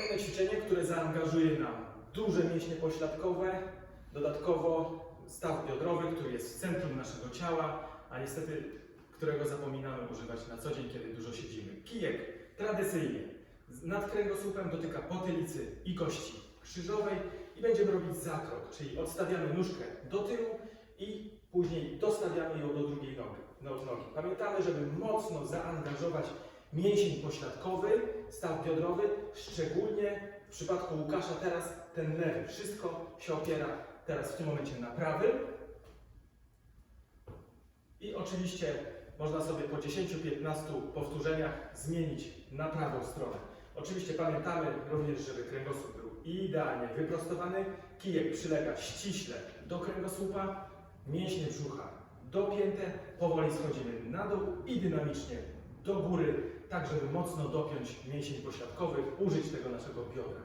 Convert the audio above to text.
Kolejne ćwiczenie, które zaangażuje nam duże mięśnie pośladkowe, dodatkowo staw biodrowy, który jest w centrum naszego ciała, a niestety którego zapominamy używać na co dzień, kiedy dużo siedzimy. Kijek tradycyjnie nad kręgosłupem dotyka potylicy i kości krzyżowej i będziemy robić zakrok, czyli odstawiamy nóżkę do tyłu i później dostawiamy ją do drugiej nogi. no- nogi. Pamiętamy, żeby mocno zaangażować mięsień pośladkowy, staw biodrowy, szczególnie w przypadku Łukasza teraz ten lewy. Wszystko się opiera teraz w tym momencie na prawym. I oczywiście można sobie po 10-15 powtórzeniach zmienić na prawą stronę. Oczywiście pamiętamy również, żeby kręgosłup był idealnie wyprostowany, kijek przylega ściśle do kręgosłupa, mięśnie brzucha dopięte, powoli schodzimy na dół i dynamicznie do góry, tak żeby mocno dopiąć mięsień pośladkowy, użyć tego naszego biodra.